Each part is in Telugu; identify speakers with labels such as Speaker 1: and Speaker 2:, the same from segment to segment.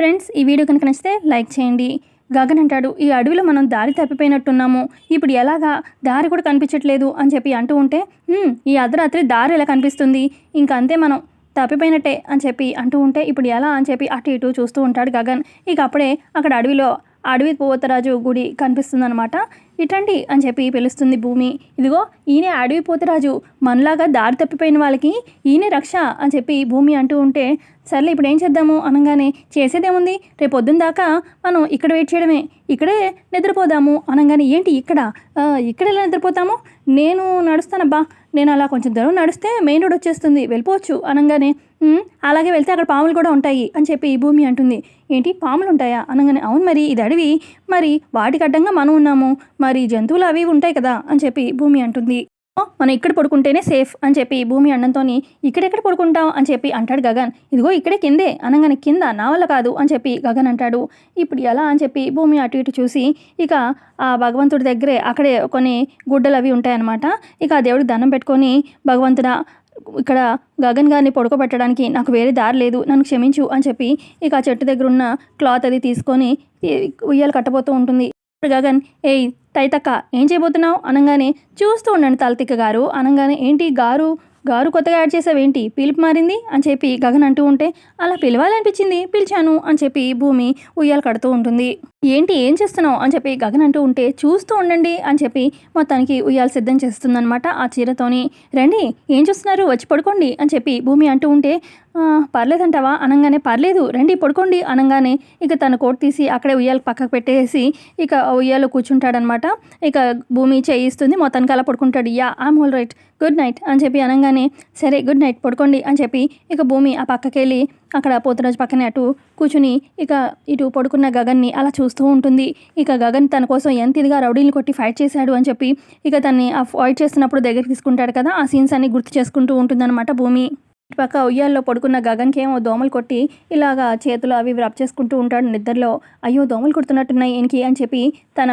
Speaker 1: ఫ్రెండ్స్ ఈ వీడియో కనుక నచ్చితే లైక్ చేయండి. గగన్ అంటాడు ఈ అడవిలో మనం దారి తప్పిపోయినట్టున్నాము. ఇప్పుడు ఎలాగా? దారి కూడా కనిపించట్లేదు అని చెప్పి అంటూ ఉంటే ఈ అర్ధరాత్రి దారి ఎలా కనిపిస్తుంది? ఇంకంతే అంతే మనం తప్పిపోయినట్టే అని చెప్పి అంటూ ఉంటే ఇప్పుడు ఎలా? అని చెప్పి అటు ఇటు చూస్తూ ఉంటాడు గగన్. ఇక అప్పుడే అక్కడ అడవిలో అడవి పోతరాజు గుడి కనిపిస్తుందన్నమాట. ఇటండి అని చెప్పి పిలుస్తుంది భూమి. ఇదిగో ఈయన అడవి పోతరాజు. మనలాగా దారి తప్పిపోయిన వాళ్ళకి ఈయన రక్ష అని చెప్పి భూమి అంటూ ఉంటే సర్లే ఇప్పుడు ఏం చేద్దాము అనగానే చేసేదేముంది? రేపు పొద్దున్న దాకా మనం ఇక్కడ వెయిట్ చేయడమే. ఇక్కడే నిద్రపోదాము అనగానే ఏంటి ఇక్కడ? ఇక్కడ ఎలా నిద్రపోతాము? నేను నడుస్తానబ్బా. నేను అలా కొంచెం దూరం నడిస్తే మెయిన్ రోడ్ వచ్చేస్తుంది. వెళ్ళిపోవచ్చు అనగానే. అలాగే వెళ్తే అక్కడ పాములు కూడా ఉంటాయి అని చెప్పి ఈ భూమి అంటుంది. ఏంటి? పాములు ఉంటాయా అనగానే అవును మరి ఇది అడవి. మరి వాటికి అడ్డంగా మనం ఉన్నాము. మరి జంతువులు అవి ఉంటాయి కదా? అని చెప్పి భూమి అంటుంది. "ఓ, మనం ఇక్కడ పడుకుంటేనే సేఫ్ అని చెప్పి భూమి అన్నంతోని ఇక్కడెక్కడ పడుకుంటాం అని చెప్పి అంటాడు గగన్. ఇదిగో ఇక్కడే కిందే అనగానే కింద నా వల్ల కాదు అని చెప్పి గగన్ అంటాడు. ఇప్పుడు ఎలా అని చెప్పి భూమి అటు ఇటు చూసి ఇక ఆ భగవంతుడి దగ్గరే అక్కడే కొన్ని గుడ్డలు అవి ఉంటాయన్నమాట. ఇక ఆ దేవుడికి దండం పెట్టుకొని భగవంతుడా ఇక్కడ గగన్ గారిని పడుకోబెట్టడానికి నాకు వేరే దారి లేదు నన్ను క్షమించు అని చెప్పి ఇక ఆ చెట్టు దగ్గర ఉన్న క్లాత్ అది తీసుకొని ఉయ్యాలు కట్టబోతూ ఉంటుంది. ఇప్పుడు గగన్ ఏయ్ తైతక్క ఏం చేయబోతున్నావు? అనగానే చూస్తూ ఉండండి తలతిక్క గారు. అనగానే ఏంటి గారు గారు కొత్తగా యాడ్ చేసావేంటి? పిలుపు మారింది? అని చెప్పి గగన్ అంటూ ఉంటే అలా పిలవాలనిపించింది పిలిచాను అని చెప్పి భూమి ఉయ్యాలు కడుతూ ఉంటుంది. ఏంటి ఏం చేస్తున్నావు? అని చెప్పి గగన్ అంటూ ఉంటే చూస్తూ ఉండండి అని చెప్పి మొత్తానికి ఉయ్యాలు సిద్ధం చేస్తుందనమాట ఆ చీరతోని. రండి ఏం చూస్తున్నారు? వచ్చి పడుకోండి అని చెప్పి భూమి అంటూ ఉంటే పర్లేదంటావా? అనగానే పర్లేదు. రండి పడుకోండి అనగానే ఇక తన కోట్ తీసి అక్కడే ఉయ్యాలు పక్కకు పెట్టేసి ఇక ఉయ్యాలో కూర్చుంటాడనమాట ఇక భూమి చేయిస్తుంది మొత్తానికి అలా పడుకుంటాడు. Yeah I'm all right. Good night అని చెప్పి అనగానే సరే గుడ్ నైట్. పడుకోండి అని చెప్పి ఇక భూమి ఆ పక్కకెళ్ళి అక్కడ పోతురాజు పక్కనే అటు కూర్చుని ఇక ఇటు పడుకున్న గగన్ని అలా చూస్తూ ఉంటుంది. ఇక గగన్ తన కోసం ఎంత ఇదిగా రౌడీని కొట్టి ఫైట్ చేశాడు అని చెప్పి ఇక తన్ని అవాయిడ్ చేస్తున్నప్పుడు దగ్గరికి తీసుకుంటాడు కదా. ఆ సీన్స్ అన్ని గుర్తు చేసుకుంటూ ఉంటుందన్నమాట భూమి. ఇటుపక్క ఉయ్యాల్లో పడుకున్న గగన్కి ఏమో దోమలు కొట్టి ఇలాగా చేతులు అవి రబ్ చేసుకుంటూ ఉంటాడు నిద్రలో. అయ్యో దోమలు కొడుతున్నట్టున్నాయి ఈయనకి అని చెప్పి తన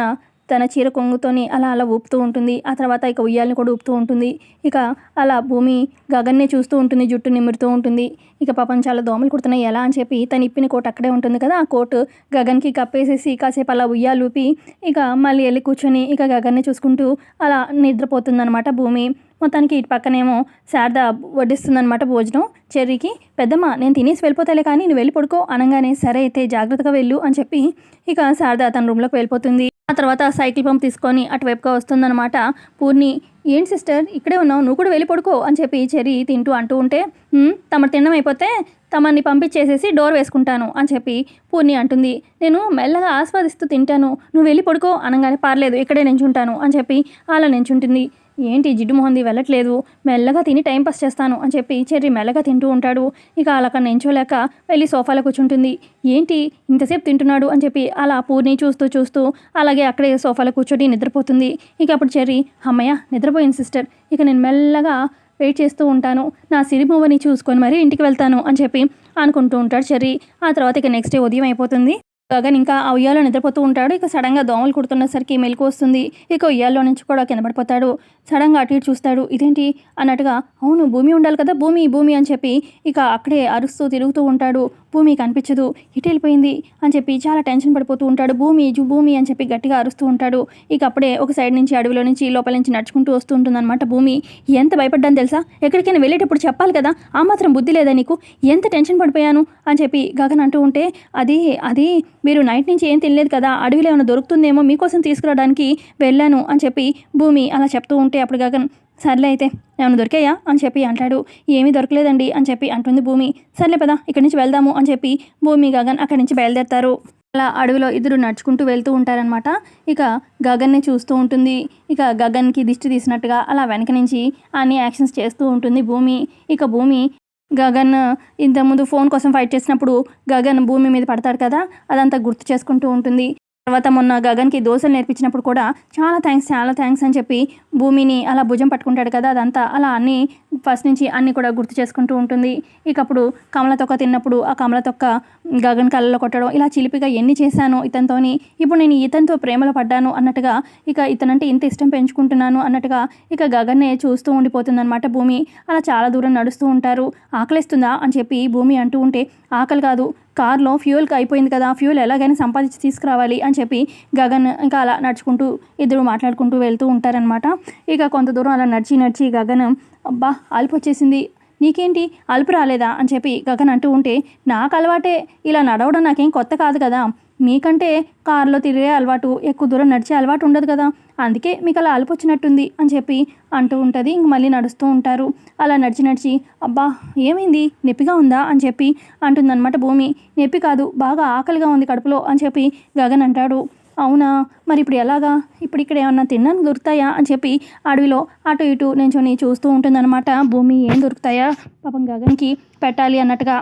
Speaker 1: తన చీర కొంగుతోని అలా అలా ఊపుతూ ఉంటుంది. ఆ తర్వాత ఇక ఉయ్యాలని కూడా ఊపుతూ ఉంటుంది. ఇక అలా భూమి గగన్నే చూస్తూ ఉంటుంది జుట్టు నిమురుతూ ఉంటుంది. ఇక పాపం చాలా దోమలు కుడుతున్నాయి. ఎలా అని చెప్పి తను ఇప్పిన కోట్ అక్కడే ఉంటుంది కదా. ఆ కోట్ గగన్కి కప్పేసేసి కాసేపు అలా ఉయ్యాలు ఊపి ఇక మళ్ళీ వెళ్ళి కూర్చొని ఇక గగన్ని చూసుకుంటూ అలా నిద్రపోతుందన్నమాట భూమి. మొత్తానికి ఇటు పక్కనేమో శారద వడ్డిస్తుందనమాట భోజనం. చెర్రీకి పెద్దమ్మ నేను తినేసి వెళ్ళిపోతాలే కానీ నువ్వు వెళ్ళి పడుకో. అనగానే సరే అయితే జాగ్రత్తగా వెళ్ళు అని చెప్పి ఇక శారద తన రూమ్లోకి వెళ్ళిపోతుంది. ఆ తర్వాత సైకిల్ పంప్ తీసుకొని అటువైపుగా వస్తుందన్నమాట. పూర్ణి ఏంటి సిస్టర్? ఇక్కడే ఉన్నావు. నువ్వు కూడా వెళ్ళి పడుకో అని చెప్పి చెరి తింటూ అంటూ ఉంటే తమరు తినడం అయిపోతే తమని పంపించేసేసి డోర్ వేసుకుంటాను అని చెప్పి పూర్ణి అంటుంది. నేను మెల్లగా ఆస్వాదిస్తూ తింటాను. నువ్వు వెళ్ళి పడుకో. అనగానే పర్లేదు ఇక్కడే నించుంటాను అని చెప్పి అలా నించుంటుంది. ఏంటి జిడ్డు మొహంది వెళ్ళట్లేదు? మెల్లగా తిని టైం పాస్ చేస్తాను అని చెప్పి చెర్రి మెల్లగా తింటూ ఉంటాడు. ఇక అలా అక్కడ నించోలేక వెళ్ళి సోఫాలో కూర్చుంటుంది. ఏంటి ఇంతసేపు తింటున్నాడు అని చెప్పి అలా పూర్ణి చూస్తూ చూస్తూ అలాగే అక్కడే సోఫాలో కూర్చొని నిద్రపోతుంది. ఇక అప్పుడు చెర్రి అమ్మయ్య నిద్రపోయింది సిస్టర్. ఇక నేను మెల్లగా వెయిట్ చేస్తూ ఉంటాను. నా సిరిమూవని చూసుకొని మరీ ఇంటికి వెళ్తాను అని చెప్పి అనుకుంటూ ఉంటాడు చెర్రి. ఆ తర్వాత ఇక నెక్స్ట్ డే ఉదయం అయిపోతుంది. గగన్ ఇంకా ఆ ఉయ్యాలో నిద్రపోతూ ఉంటాడు. ఇక సడన్గా దోమలు కుడుతున్నసరికి మెలకు వస్తుంది. ఇక ఉయ్యాల్లో నుంచి కూడా కింద పడిపోతాడు. సడన్గా అటు ఇటు చూస్తాడు. ఇదేంటి? అన్నట్టుగా అవును భూమి ఉండాలి కదా భూమి భూమి అని చెప్పి ఇక అక్కడే అరుస్తూ తిరుగుతూ ఉంటాడు. భూమి కనిపించదు. ఇటు వెళ్ళిపోయింది అని చెప్పి చాలా టెన్షన్ పడిపోతూ ఉంటాడు. భూమి భూమి అని చెప్పి గట్టిగా అరుస్తూ ఉంటాడు. ఇక అప్పుడే ఒక సైడ్ నుంచి అడవిలో నుంచి లోపల నుంచి నడుచుకుంటూ వస్తూ ఉంటుందన్నమాట భూమి. ఎంత భయపడ్డాను తెలుసా? ఎక్కడికైనా వెళ్ళేటప్పుడు చెప్పాలి కదా? ఆ మాత్రం బుద్ధి లేదా నీకు? ఎంత టెన్షన్ పడిపోయాను? అని చెప్పి గగన్ అంటూ ఉంటే అది అది మీరు నైట్ నుంచి ఏం తినలేదు కదా? అడవిలో ఏమైనా దొరుకుతుందేమో మీకోసం తీసుకురావడానికి వెళ్ళాను అని చెప్పి భూమి అలా చెప్తూ ఉంటే అప్పుడు గగన్ సర్లే అయితే ఏమైనా దొరికాయా? అని చెప్పి అంటాడు. ఏమీ దొరకలేదండి అని చెప్పి అంటుంది భూమి. సర్లే పదా ఇక్కడి నుంచి వెళ్దాము అని చెప్పి భూమి గగన్ అక్కడి నుంచి బయలుదేరతారు. అలా అడవిలో ఇద్దరు నడుచుకుంటూ వెళ్తూ ఉంటారనమాట ఇక గగన్ని చూస్తూ ఉంటుంది. ఇక గగన్కి దిష్టి తీసినట్టుగా అలా వెనక నుంచి అన్ని యాక్షన్స్ చేస్తూ ఉంటుంది భూమి. ఇక భూమి గగన్ ఇంతకుముందు ఫోన్ కోసం ఫైట్ చేసినప్పుడు గగన్ భూమి మీద పడతాడు కదా అదంతా గుర్తు చేసుకుంటూ ఉంటుంది. తర్వాత మొన్న గగన్కి దోశలు నేర్పించినప్పుడు కూడా చాలా థ్యాంక్స్ చాలా థ్యాంక్స్ అని చెప్పి భూమిని అలా భుజం పట్టుకుంటాడు కదా అదంతా అలా అన్ని ఫస్ట్ నుంచి అన్నీ కూడా గుర్తు చేసుకుంటూ ఉంటుంది. ఇక అప్పుడు కమల తొక్క తిన్నప్పుడు ఆ కమల తొక్క గగన్ కళ్ళలో కొట్టడం ఇలా చిలిపిగా ఎన్ని చేశాను ఇతనితోని ఇప్పుడు నేను ఇతనితో ప్రేమలో పడ్డాను అన్నట్టుగా ఇక ఇతనంటే ఇంత ఇష్టం పెంచుకుంటున్నాను అన్నట్టుగా ఇక గగన్నే చూస్తూ ఉండిపోతుందన్నమాట భూమి. అలా చాలా దూరం నడుస్తూ ఉంటారు. ఆకలిస్తుందా అని చెప్పి భూమి అంటూ ఉంటే ఆకలి కాదు కార్లో ఫ్యూయల్కి అయిపోయింది కదా ఫ్యూయల్ ఎలాగైనా సంపాదించి తీసుకురావాలి అని చెప్పి గగన్ ఇంకా అలా నడుచుకుంటూ ఇద్దరు మాట్లాడుకుంటూ వెళ్తూ ఉంటారనమాట ఇక కొంత దూరం అలా నడిచి నడిచి గగన్ అబ్బా అల్పు వచ్చేసింది. నీకేంటి? అలుపు రాలేదా? అని చెప్పి గగన్ అంటూ ఉంటే నాకు అలవాటే. ఇలా నడవడం నాకేం కొత్త కాదు కదా. మీకంటే కారులో తిరిగే అలవాటు ఎక్కువ దూరం నడిచే అలవాటు ఉండదు కదా. అందుకే మీకు అలా అలపొచ్చినట్టుంది అని చెప్పి అంటూ ఉంటుంది. ఇంక మళ్ళీ నడుస్తూ ఉంటారు. అలా నడిచి నడిచి అబ్బా ఏమైంది? నొప్పిగా ఉందా? అని చెప్పి అంటుందన్నమాట భూమి. నొప్పి కాదు బాగా ఆకలిగా ఉంది కడుపులో అని చెప్పి గగన్ అంటాడు. అవునా? మరి ఇప్పుడు ఎలాగా? ఇప్పుడు ఇక్కడ ఏమన్నా తిన్నాను దొరుకుతాయా? అని చెప్పి అడవిలో అటు ఇటు నించొని చూస్తూ ఉంటుందన్నమాట. భూమి ఏం దొరుకుతాయా? పాపం గగన్కి పెట్టాలి అన్నట్టుగా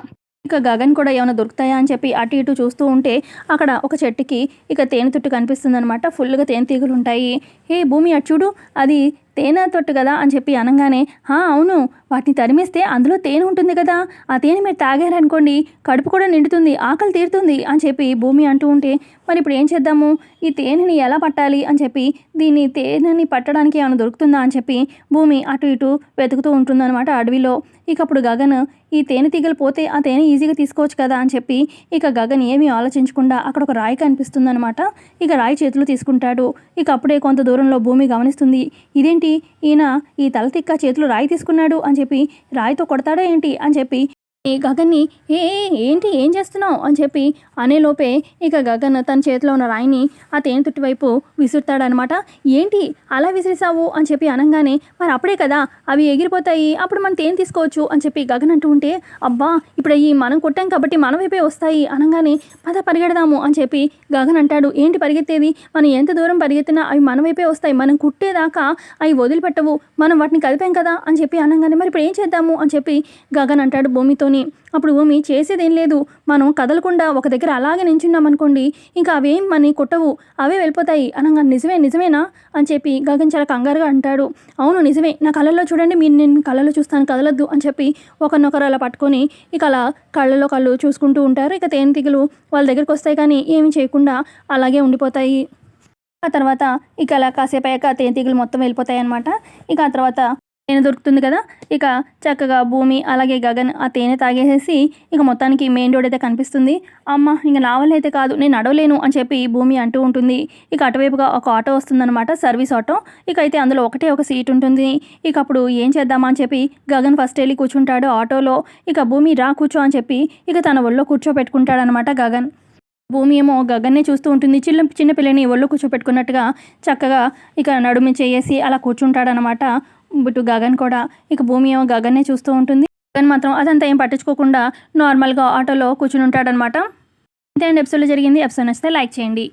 Speaker 1: ఇక గగన్ కూడా ఏమైనా దొరుకుతాయా అని చెప్పి అటు ఇటు చూస్తూ ఉంటే అక్కడ ఒక చెట్టుకి ఇక తేనె తుట్టు కనిపిస్తుంది అనమాట ఫుల్గా తేనె తీగలు ఉంటాయి. ఏ భూమి అటు చూడు. అది తేనె తొట్టు కదా అని చెప్పి అనగానే హా అవును. వాటిని తరిమేస్తే అందులో తేనె ఉంటుంది కదా. ఆ తేనె మీరు తాగారనుకోండి కడుపు కూడా నిండుతుంది ఆకలి తీరుతుంది అని చెప్పి భూమి అంటూ ఉంటే మరి ఇప్పుడు ఏం చేద్దాము? ఈ తేనెని ఎలా పట్టాలి? అని చెప్పి దీన్ని తేనెని పట్టడానికి ఏమైనా దొరుకుతుందా? అని చెప్పి భూమి అటు ఇటు వెతుకుతూ ఉంటుందన్నమాట అడవిలో. ఇక అప్పుడు గగన్ ఈ తేనె తీగలు పోతే ఆ తేనె ఈజీగా తీసుకోవచ్చు కదా? అని చెప్పి ఇక గగన్ ఏమీ ఆలోచించకుండా అక్కడ ఒక రాయి కనిపిస్తుందన్నమాట. ఇక రాయి చేతులు తీసుకుంటాడు. ఇక అప్పుడే కొంత దూరంలో భూమి గమనిస్తుంది ఇదేంటి? ఈయన ఈ తల తిక్క చేతిలో రాయి తీసుకున్నాడు అని చెప్పి రాయితో కొడతాడా ఏంటి? అని చెప్పి ఈ గగన్ని ఏ ఏ, ఏంటి? ఏం చేస్తున్నావు? అని చెప్పి అనేలోపే ఇక గగన్ తన చేతిలో ఉన్న రాయిని ఆ తేనె తుట్టి వైపు విసురుతాడనమాట. ఏంటి? అలా విసిరిసావు అని చెప్పి అనగానే మరి అప్పుడే కదా అవి ఎగిరిపోతాయి. అప్పుడు మనం తేనె తీసుకోవచ్చు. అని చెప్పి గగన్ అంటూ ఉంటే అబ్బా ఇప్పుడు ఈ మనం కొట్టాం కాబట్టి మన వైపే వస్తాయి. అనగానే పద పరిగెడదాము. అని చెప్పి గగన్ అంటాడు ఏంటి పరిగెత్తేది? మనం ఎంత దూరం పరిగెత్తినా అవి మన వైపే వస్తాయి. మనం కుట్టేదాకా అవి వదిలిపెట్టవు. మనం వాటిని కలిపాం కదా? అని చెప్పి అనగానే మరి ఇప్పుడు ఏం చేద్దాము? అని చెప్పి గగన్ అంటాడు భూమితోని అప్పుడు భూమి చేసేదేం లేదు. మనం కదలకుండా ఒక దగ్గర అలాగే నించున్నామనుకోండి ఇంకా అవేం మని కొట్టవు. అవే వెళ్ళిపోతాయి. అనగా నిజమే నిజమేనా? అని చెప్పి గగన్ చాలా కంగారుగా అంటాడు. అవును నిజమే. నా కళ్ళల్లో చూడండి మీరు నేను కళ్ళలో చూస్తాను కదలొద్దు అని చెప్పి ఒకరినొకరు అలా పట్టుకొని ఇక అలా కళ్ళలో కళ్ళు చూసుకుంటూ ఉంటారు. ఇక తేనెటీగలు వాళ్ళ దగ్గరికి వస్తాయి కానీ ఏమి చేయకుండా అలాగే ఉండిపోతాయి. ఆ తర్వాత ఇక అలా కాసేపు అయ్యాక తేనెటీగలు మొత్తం వెళ్ళిపోతాయి అనమాట ఇక ఆ తర్వాత తేనె దొరుకుతుంది కదా? ఇక చక్కగా భూమి అలాగే గగన్ ఆ తేనె తాగేసేసి ఇక మొత్తానికి మెయిన్ రోడ్ అయితే కనిపిస్తుంది. అమ్మ ఇంకా నా వల్ల అయితే కాదు నేను నడవలేను అని చెప్పి భూమి అంటూ ఉంటుంది. ఇక అటువైపుగా ఒక ఆటో వస్తుందన్నమాట సర్వీస్ ఆటో. ఇక అయితే అందులో ఒకటే ఒక సీట్ ఉంటుంది. ఇక అప్పుడు ఏం చేద్దామా అని చెప్పి గగన్ ఫస్ట్ వెళ్ళి కూర్చుంటాడు ఆటోలో. ఇక భూమి రా కూర్చో అని చెప్పి ఇక తన ఒళ్ళో కూర్చోపెట్టుకుంటాడనమాట గగన్. భూమి ఏమో గగన్నే చూస్తూ ఉంటుంది. చిన్న చిన్న పిల్లని ఒళ్ళు కూర్చోపెట్టుకున్నట్టుగా చక్కగా ఇక నడుము చేసి అలా కూర్చుంటాడనమాట ఇటు గగన్ కూడా ఇక భూమి ఏమో గగన్నే చూస్తూ ఉంటుంది. గగన్ మాత్రం అదంతా ఏం పట్టించుకోకుండా నార్మల్గా ఆటోలో కూర్చుని ఉంటాడనమాట ఇదే ఎపిసోడ్లో జరిగింది. ఎపిసోడ్ నచ్చితే లైక్ చేయండి.